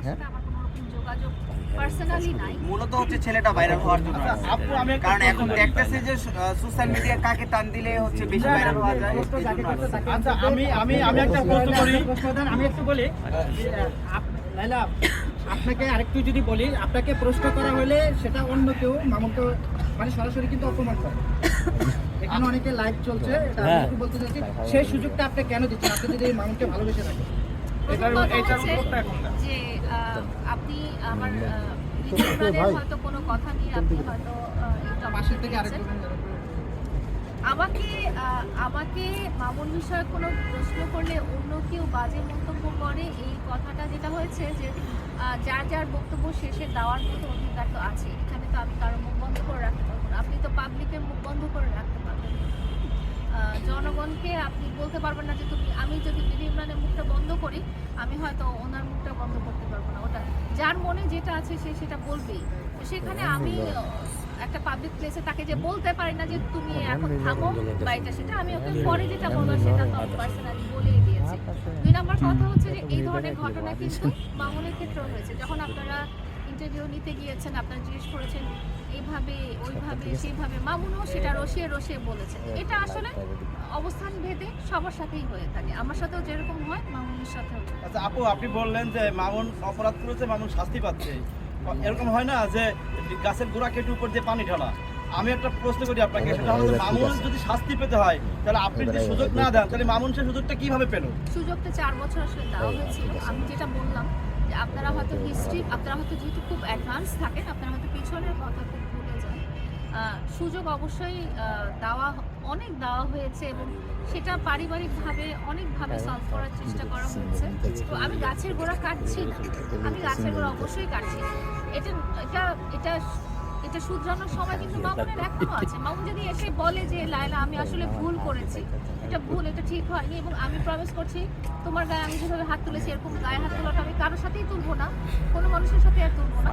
তার সাথে আমার কোনো রকম যোগাযোগ পার্সোনালি নাই। মূলত হচ্ছে ছেলেটা ভাইরাল হওয়ার জন্য আচ্ছা, আপু আমি কারণ এখন দেখতেছি যে সোশ্যাল মিডিয়া কাকে টান দিলে হচ্ছে বেশি ভাইরাল হওয়া যায়। আচ্ছা আমি আমি আমি একটা প্রশ্ন করি। আমি একটু বলি। লাইলা আপনাকে আরেকটু যদি বলি আপনাকে প্রশ্ন করা হলে সেটা অন্য কেউ মামুনকে মানে সরাসরি কিন্তু অপমান করে। এখানে অনেকে লাইভ চলছে এটা আমি বলতে চাইছি সেই সুযোগটা আপনি কেন দিচ্ছেন? আপনি যদি মামুনকে ভালোবেসে থাকেন। এটার- এটার যে আমার আহ, নিজের প্রাণের হয়তো কোনো কথা নিয়ে আপনি হয়তো আহ, এই topic পাশের থেকে আরেকজন আমাকে আমাকে মামুন বিষয়ে কোনো প্রশ্ন করলে অন্য কেউ বাজে মন্তব্য করে এই কথাটা যেটা হয়েছে যে যার যার বক্তব্য শেষে দেওয়ার মতো অধিকার তো আছে এখানে তো আমি কারও মুখ বন্ধ করে রাখতে পারব না। আপনি তো পাবলিকের মুখ বন্ধ করে রাখতে পারবেন। আহ, জনগণকে আপনি বলতে পারবেন না যে তুমি আমি যদি বিধি ইমরানের মুখটা বন্ধ করি আমি হয়তো ওনার মুখটা বন্ধ করতে পারব না। ওটা যার মনে যেটা আছে সে সেটা বলবেই। তো সেখানে আমি একটা পাবলিক প্লেসে তাকে যে বলতে পারি না যে তুমি এখন থামো বা এটা সেটা আমি ওকে পরে যেটা বলব সেটা তো আমি পার্সোনালি বলেই দিয়েছি। দুই নম্বর কথা হচ্ছে যে এই ধরনের ঘটনা কিন্তু মামুনের ক্ষেত্রেও হয়েছে। যখন আপনারা ইন্টারভিউ নিতে গিয়েছেন আপনারা জিজ্ঞেস করেছেন এইভাবে ওইভাবে সেইভাবে। মামুনও সেটা রসিয়ে রসিয়ে বলেছেন। এটা আসলে অবস্থান ভেদে সবার সাথেই হয়ে থাকে। আমার সাথেও যেরকম হয় মামুনের সাথেও আচ্ছা আপু আপনি বললেন যে মামুন অপরাধ করেছে মামুন শাস্তি পাচ্ছে। এরকম হয় না যে গাছের গোড়া কেটে উপর দিয়ে পানি ঢালা? আমি একটা প্রশ্ন করি আপনাকে সেটা হলো মামুন যদি শাস্তি পেতে হয় তাহলে আপনি যদি সুযোগ না দেন তাহলে মামুন সেই সুযোগটা কীভাবে পেল? সুযোগটা চার বছর আসলে দেওয়া হয়েছিল। আমি যেটা বললাম যে আপনারা হয়তো হিস্ট্রি আপনারা হয়তো যেহেতু খুব অ্যাডভান্স থাকেন আপনারা হয়তো পিছনের কথা খুব ভুলে যান। সুযোগ অবশ্যই দেওয়া অনেক দেওয়া হয়েছে এবং সেটা পারিবারিকভাবে অনেকভাবে সলভ করার চেষ্টা করা হয়েছে। তো আমি গাছের গোড়া কাটছি না। আমি গাছের গোড়া অবশ্যই কাটছি। এটা এটা এটা এটা শুধরানোর সময় কিন্তু মামুনের এখনও আছে। মামুন যদি এসে বলে যে লায়লা আমি আসলে ভুল করেছি। এটা ভুল এটা ঠিক হয়নি এবং আমি প্রমিস করছি তোমার গায়ে আমি যেভাবে হাত তুলেছি এরকম গায়ে হাত কারোর সাথেই তুলবো না কোনো মানুষের সাথে আর তুলবো না।